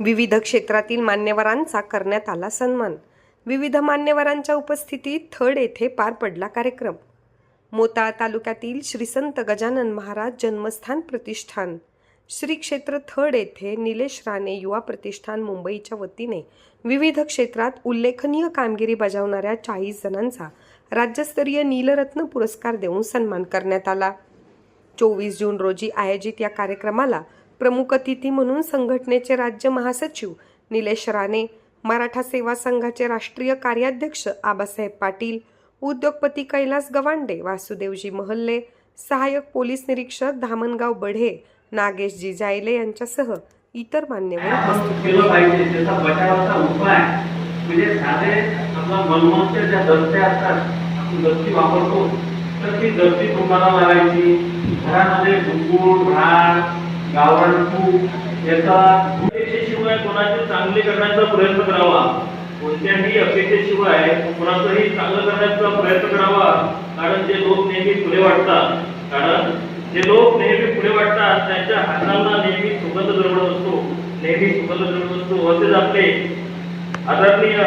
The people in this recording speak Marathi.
विविध क्षेत्रातील मान्यवरांचा करण्यात आला सन्मान. विविध मान्यवरांच्या उपस्थितीत थड येथे पार पडला कार्यक्रम. मोताळा तालुक्यातील श्री संत गजानन महाराज जन्मस्थान प्रतिष्ठान. श्री क्षेत्र थड येथे निलेश राणे युवा प्रतिष्ठान मुंबईच्या वतीने विविध क्षेत्रात उल्लेखनीय कामगिरी बजावणाऱ्या चाळीस जणांचा राज्यस्तरीय नीलरत्न पुरस्कार देऊन सन्मान करण्यात आला. चोवीस जून रोजी आयोजित या कार्यक्रमाला प्रमुख अतिथी म्हणून संघटनेचे राज्य महासचिव निलेश राणे मराठा सेवा संघाचे राष्ट्रीय कार्याध्यक्ष आबासाहेब पाटील उद्योगपती कैलास गवांडे वासुदेवजी महल्ले सहाय्यक पोलीस निरीक्षक धामणगाव बढे नागेशजी जायले यांच्यासह इतर मान्यवर उपस्थित आपण गावण याचा अपेक्षेशिवाय कोणाचे चांगले करण्याचा प्रयत्न करावा. कोणत्याही अपेक्षेशिवाय कोणाचंही चांगलं करण्याचा प्रयत्न करावा कारण जे लोक नेहमी पुढे वाटतात. कारण जे लोक नेहमी पुढे वाटतात त्यांच्या हाताला नेहमी सुगंध द्रवण असतो. नेहमी सुगंध द्रवण असतो. असेच आपले आदरणीय